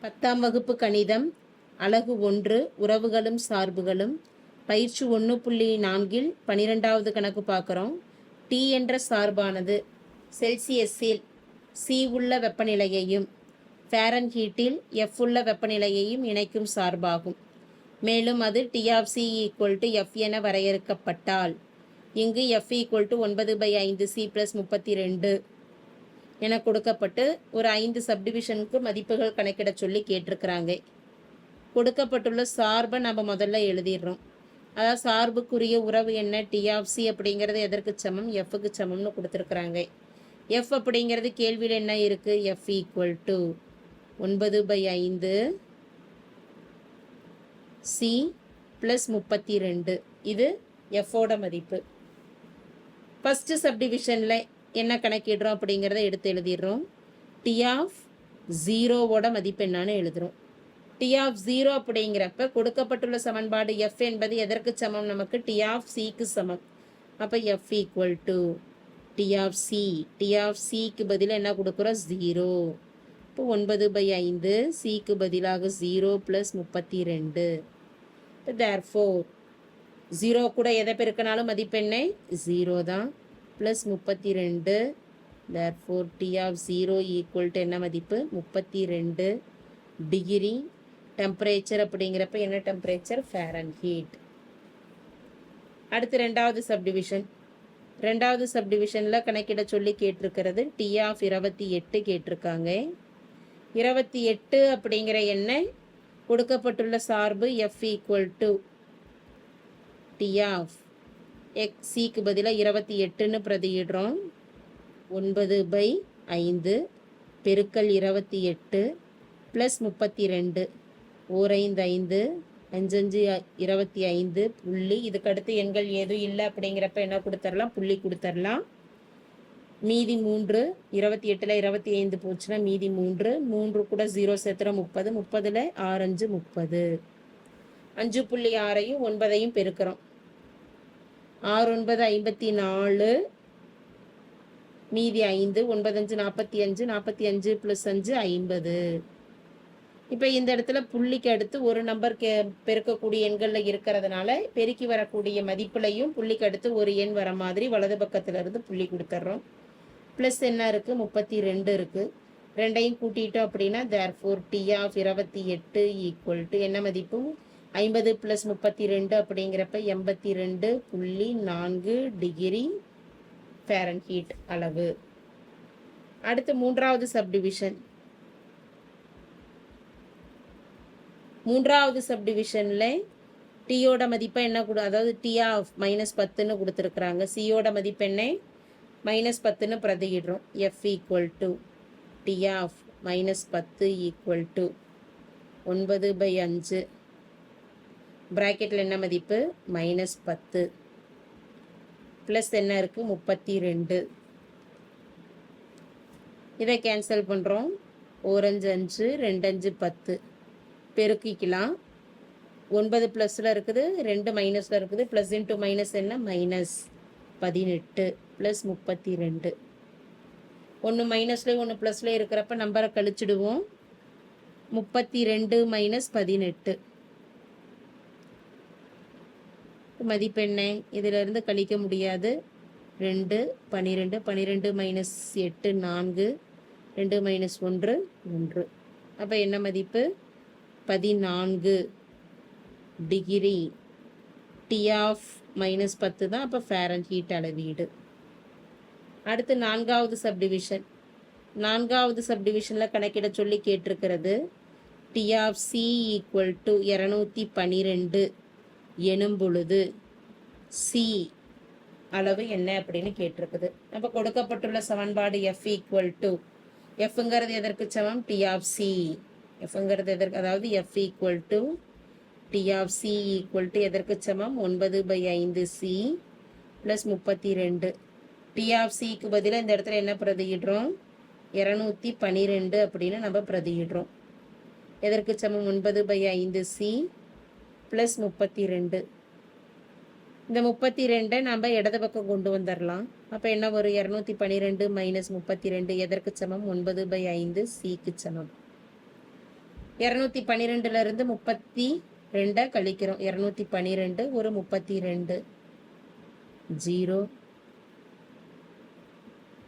பத்தாம் வகுப்பு கணிதம் அலகு ஒன்று உறவுகளும் சார்புகளும். பயிற்சி ஒன்று புள்ளி நான்கில் பனிரெண்டாவது கணக்கு பார்க்குறோம். டி என்ற சார்பானது செல்சியஸில் சி உள்ள வெப்பநிலையையும் ஃபேரன்ஹீட்டில் எஃப் உள்ள வெப்பநிலையையும் இணைக்கும் சார்பாகும். மேலும் அது T of C equal to F என வரையறுக்கப்பட்டால் இங்கு எஃப் ஈக்குவல் டு ஒன்பது பை ஐந்து சி ப்ளஸ் முப்பத்தி ரெண்டு என கொடுக்கப்பட்டு ஒரு ஐந்து சப்டிவிஷனுக்கு மதிப்புகள் கணக்கிட சொல்லி கேட்டிருக்கிறாங்க. கொடுக்கப்பட்டுள்ள சார்பை நம்ம முதல்ல எழுதிடுறோம். அதாவது சார்புக்குரிய உறவு என்ன? டிஆஃப்சி அப்படிங்கிறது எதற்கு சமம்? எஃப்க்கு சமம்னு கொடுத்துருக்குறாங்க. எஃப் அப்படிங்கிறது கேள்வியில் என்ன இருக்குது எஃப் ஈக்குவல் டு ஒன்பது பை ஐந்து சி ப்ளஸ் முப்பத்தி ரெண்டு இது எஃபோட மதிப்பு. ஃபஸ்ட்டு சப்டிவிஷனில் என்ன கணக்கிடுறோம் அப்படிங்கிறத எடுத்து எழுதிடுறோம். டி ஆஃப் ஜீரோவோட மதிப்பு என்னன்னு எழுதுகிறோம் டி ஆஃப் ஜீரோ அப்படிங்கிறப்ப கொடுக்கப்பட்டுள்ள சமன்பாடு எஃப் என்பது எதற்கு சமம்? நமக்கு டி ஆஃப் சிக்கு சமம். அப்போ F equal to T of C T of சிக்கு பதிலாக என்ன கொடுக்குறோம்? ஜீரோ இப்போ ஒன்பது பை ஐந்து சிக்கு பதிலாக ஜீரோ ப்ளஸ் முப்பத்தி ரெண்டு. தேர் ஃபோர் ஜீரோ கூட எதை பெருக்கினாலும் மதிப்பெண்ணை ஜீரோ தான். ப்ளஸ் முப்பத்தி ரெண்டு therefore T of zero equal to என்ன மதிப்பு? முப்பத்தி ரெண்டு டிகிரி டெம்பரேச்சர் அப்படிங்கிறப்ப என்ன டெம்பரேச்சர் ஃபேரன் ஹீட் அடுத்து ரெண்டாவது சப்டிவிஷன் ரெண்டாவது சப்டிவிஷனில் கணக்கிட சொல்லி கேட்டிருக்கிறது. டி ஆஃப் இருபத்தி எட்டு கேட்டிருக்காங்க. இருபத்தி எட்டு அப்படிங்கிற எண்ணெய் கொடுக்கப்பட்டுள்ள சார்பு F equal to T of of X சிக்கு பதிலாக இருபத்தி எட்டுன்னு பிரதியிடுறோம். ஒன்பது பை ஐந்து பெருக்கல் இருபத்தி எட்டு ப்ளஸ் முப்பத்தி ரெண்டு. ஓரைந்து ஐந்து அஞ்சஞ்சு இருபத்தி ஐந்து புள்ளி. இதுக்கடுத்து எண்கள் எதுவும் இல்லை அப்படிங்கிறப்ப என்ன கொடுத்துர்லாம்? புள்ளி கொடுத்துர்லாம். மீதி மூன்று இருபத்தி எட்டில் இருபத்தி ஐந்து போச்சுன்னா மீதி மூன்று. மூன்று கூட ஜீரோ சேர்த்துற முப்பது. முப்பதில் ஆறஞ்சு முப்பது. அஞ்சு புள்ளி ஆறையும் ஒன்பதையும் பெருக்கிறோம். ஆறு ஒன்பது ஐம்பத்தி நாலு மீதி ஐந்து ஒன்பதஞ்சு நாற்பத்தி அஞ்சு நாற்பத்தி அஞ்சு ப்ளஸ் அஞ்சு ஐம்பது. இப்போ இந்த இடத்துல புள்ளிக்கு அடுத்து ஒரு நம்பர் கே பெருக்கக்கூடிய எண்களில் இருக்கிறதுனால பெருக்கி வரக்கூடிய மதிப்புலையும் புள்ளிக்கு அடுத்து ஒரு எண் வர மாதிரி வலது பக்கத்துல இருந்து புள்ளி கொடுத்துட்றோம் ப்ளஸ் என்ன இருக்குது முப்பத்தி ரெண்டு இருக்குது ரெண்டையும் கூட்டிட்டோம் அப்படின்னா தேர் ஃபோர் டி ஆஃப் இருபத்தி எட்டு ஈக்குவல் டு என்ன மதிப்பு? ஐம்பது ப்ளஸ் முப்பத்தி ரெண்டு அப்படிங்கிறப்ப எண்பத்தி ரெண்டு புள்ளி நான்கு டிகிரி ஃபேரன்ஹீட் அளவு. அடுத்து மூன்றாவது சப்டிவிஷன் மூன்றாவது சப்டிவிஷனில் டீயோட மதிப்பை என்ன கொடு அதாவது டீயா ஆஃப் மைனஸ் பத்துன்னு கொடுத்துருக்குறாங்க. சியோட மதிப்பெண்ணை மைனஸ் பத்துன்னு பிரதியிடுறோம். F equal to T of minus பத்து ஈக்குவல் டு ஒன்பது பை அஞ்சு. ப்ராக்கெட்டில் என்ன மதிப்பு? மைனஸ் பத்து. ப்ளஸ் என்ன இருக்குது முப்பத்தி ரெண்டு இதை கேன்சல் பண்ணுறோம் ஓரஞ்சு அஞ்சு ரெண்டஞ்சு பத்து. பெருக்கிக்கலாம். ஒன்பது ப்ளஸில் இருக்குது. ரெண்டு மைனஸில் இருக்குது. ப்ளஸ் இன்ட்டு மைனஸ் என்ன? மைனஸ் பதினெட்டு. ப்ளஸ் முப்பத்தி ரெண்டு ஒன்று மைனஸ்லேயும் ஒன்று ப்ளஸ்லேயும் இருக்கிறப்ப நம்பரை கழிச்சிடுவோம். முப்பத்தி ரெண்டு மைனஸ் பதினெட்டு. மதிப்பெண்ணை இதிலிருந்து கழிக்க முடியாது. ரெண்டு பன்னிரெண்டு பன்னிரெண்டு மைனஸ் எட்டு நான்கு ரெண்டு மைனஸ் ஒன்று ஒன்று. அப்போ என்ன மதிப்பு? பதினான்கு டிகிரி டி ஆஃப் மைனஸ் பத்து தான். அப்போ ஃபேரன் ஹீட் அளவீடு. அடுத்து நான்காவது சப்டிவிஷன் நான்காவது சப்டிவிஷனில் கணக்கிட சொல்லி கேட்டிருக்கிறது. T of C equal to இரநூத்தி பன்னிரெண்டு எனும்பொழுது சி அளவு என்ன அப்படின்னு கேட்டிருக்குது. அப்போ கொடுக்கப்பட்டுள்ள சமன்பாடு எஃப் ஈக்குவல் டு எஃப்ங்கிறது எதற்கு சமம்? டி ஆஃப் சி எஃப்ங்கிறது எதற்கு அதாவது F equal to T of C equal to எதற்கு சமம்? ஒன்பது பை ஐந்து சி ப்ளஸ் முப்பத்தி ரெண்டு டி ஆஃப் சிக்கு பதிலாக இந்த இடத்துல என்ன பிரதியிடுறோம்? இரநூத்தி பன்னிரெண்டு அப்படின்னு நம்ம பிரதியிடுறோம். எதற்கு சமம்? ஒன்பது பை ஐந்து சி ப்ளஸ் முப்பத்தி ரெண்டு இந்த முப்பத்தி ரெண்டை நம்ம இடது பக்கம் கொண்டு வந்துடலாம் அப்போ என்ன ஒரு இரநூத்தி பன்னிரெண்டு மைனஸ் முப்பத்தி ரெண்டு எதற்கு சமம்? ஒன்பது பை ஐந்து சிக்கு சமம். இரநூத்தி பன்னிரெண்டுலேருந்து முப்பத்தி ரெண்டை கழிக்கிறோம். இரநூத்தி பன்னிரெண்டு ஒரு முப்பத்தி ரெண்டு ஜீரோ.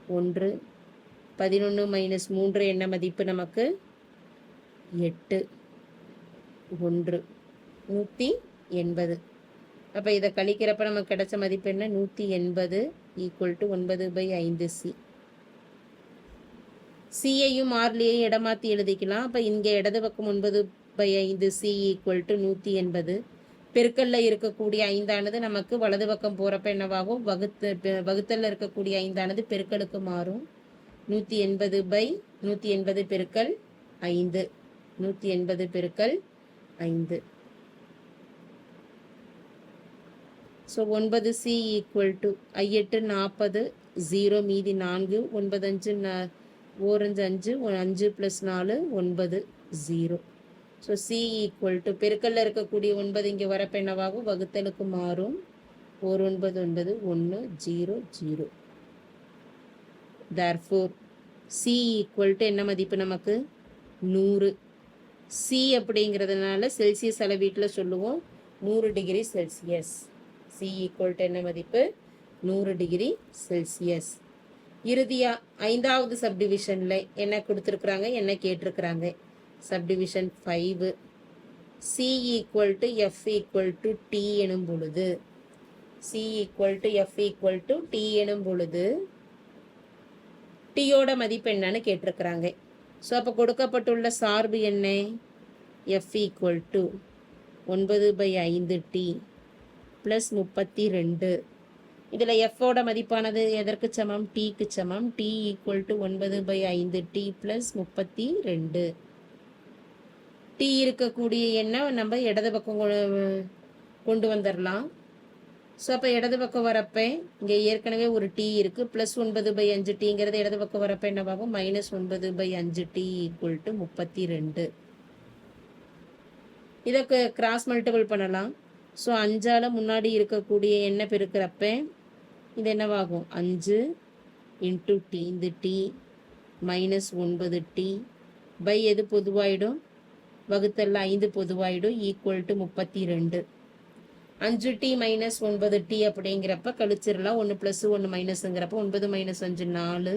ஒன்று. பதினொன்று மைனஸ் மூன்று என்ன மதிப்பு நமக்கு? எட்டு. ஒன்று. நூற்றி எண்பது. அப்போ இதை கழிக்கிறப்ப நமக்கு கிடைச்ச மதிப்பு என்ன? நூற்றி எண்பது ஈக்குவல் டு ஒன்பது பை ஐந்து சி சியையும் ஆர்லியையும் இடமாற்றி எழுதிக்கலாம். அப்போ இங்கே இடது பக்கம் ஒன்பது பை ஐந்து சி ஈக்குவல் டு நூற்றி எண்பது. பெருக்கல்ல இருக்கக்கூடிய ஐந்தானது நமக்கு வலது பக்கம் போகிறப்ப என்னவாகும்? வகுத்து பெ- வகுத்தல்ல இருக்கக்கூடிய ஐந்தானது பெருக்கலுக்கு மாறும். நூற்றி எண்பது பை நூற்றி எண்பது பெருக்கல் ஐந்து. நூற்றி எண்பது பெருக்கல் ஐந்து. ஸோ ஒன்பது சி ஈக்குவல் டு ஐயெட்டு நாற்பது ஜீரோ மீதி நான்கு ஒன்பது அஞ்சு ந ஓரஞ்சு அஞ்சு அஞ்சு ப்ளஸ் நாலு ஒன்பது zero so C equal to பெருக்கல்ல இருக்கக்கூடிய ஒன்பது இங்கே வரப்ப என்னவாகும்? வகுத்தலுக்கு மாறும். ஒரு ஒன்பது ஒன்பது ஒன்று zero zero therefore C equal to என்ன மதிப்பு நமக்கு? நூறு. சி அப்படிங்கிறதுனால செல்சியஸ் அளவீட்டில் சொல்லுவோம். நூறு degree Celsius C equal to என்ன மதிப்பு? நூறு டிகிரி செல்சியஸ் இறுதியா ஐந்தாவது சப்டிவிஷனில் என்ன கொடுத்துருக்குறாங்க? என்ன கேட்டிருக்கிறாங்க? Subdivision five C equal to F equal to T எனும் பொழுது C equal to F equal to T எனும் பொழுது டீயோட மதிப்பு என்னன்னு கேட்டிருக்கிறாங்க. ஸோ அப்போ கொடுக்கப்பட்டுள்ள சார்பு என்ன? எஃப் ஈக்குவல் டு ஒன்பது பை ஐந்து டி ப்ளஸ் முப்பத்தி ரெண்டு இதில் எஃப்போட மதிப்பானது எதற்கு சமம்? டீக்கு சமம். டி ஈக்குவல் டு ஒன்பது பை ஐந்து. டி ப்ளஸ் முப்பத்தி ரெண்டு டி இருக்கக்கூடிய எண்ணை நம்ம இடது பக்கம் கொண்டு வந்துடலாம் ஸோ அப்போ இடது பக்கம் வரப்ப இங்கே ஏற்கனவே ஒரு டி இருக்குது ப்ளஸ் ஒன்பது பை அஞ்சு டீங்கிறது இடது பக்கம் வரப்ப என்னவாகும்? மைனஸ் ஒன்பது பை அஞ்சு டி ஈக்குவல் டு முப்பத்தி ரெண்டு இதை கிராஸ் மல்டிபிள் பண்ணலாம். ஸோ அஞ்சால் முன்னாடி இருக்கக்கூடிய எண்ணெய் பெருக்கிறப்ப இது என்னவாகும்? அஞ்சு இன்ட்டு டி. இந்த டி மைனஸ் ஒன்பது டி பை எது பொதுவாயிடும்? வகுத்தல்ல ஐந்து பொதுவாயிடும். ஈக்குவல் டு முப்பத்தி ரெண்டு அஞ்சு டி மைனஸ் ஒன்பது டி அப்படிங்கிறப்ப கழிச்சிடலாம். ஒன்று ப்ளஸ் ஒன்று மைனஸுங்கிறப்ப ஒன்பது மைனஸ் அஞ்சு நாலு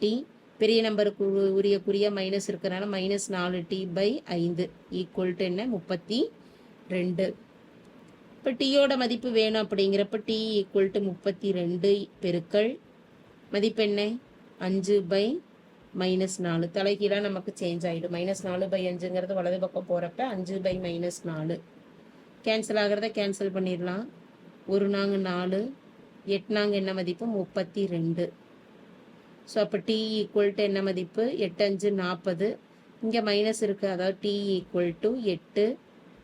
டி. பெரிய நம்பருக்கு உரிய குறிய மைனஸ் இருக்கிறனால மைனஸ் நாலு டி பை ஐந்து ஈக்குவல் டு என்ன? முப்பத்தி ரெண்டு இப்போ டீயோட மதிப்பு வேணும் அப்படிங்கிறப்ப டி ஈக்குவல் டு முப்பத்தி ரெண்டு பெருக்கள் மதிப்பு என்ன? அஞ்சு பை மைனஸ் நாலு. தலைகீழாக நமக்கு சேஞ்ச் ஆகிடும் மைனஸ் நாலு பை அஞ்சுங்கிறது வலது பக்கம் போகிறப்ப அஞ்சு பை மைனஸ் நாலு. கேன்சல் ஆகிறத கேன்சல் பண்ணிடலாம். ஒரு நாங்க நாலு எட்டு நாங்க என்ன மதிப்பு? முப்பத்தி ரெண்டு ஸோ அப்போ டி ஈக்குவல் டு என்ன மதிப்பு? எட்டு அஞ்சு நாற்பது இங்கே மைனஸ் இருக்குது அதாவது டி ஈக்குவல் டு எட்டு.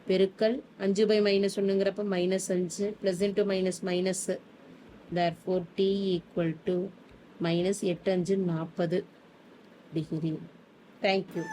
பெருக்கல் அஞ்சு பை மைனஸ் ஒன்றுங்கிறப்ப மைனஸ் அஞ்சு plus into minus minus therefore T equal to minus எட்டு அஞ்சு நாற்பது டிகிரி தேங்க்யூ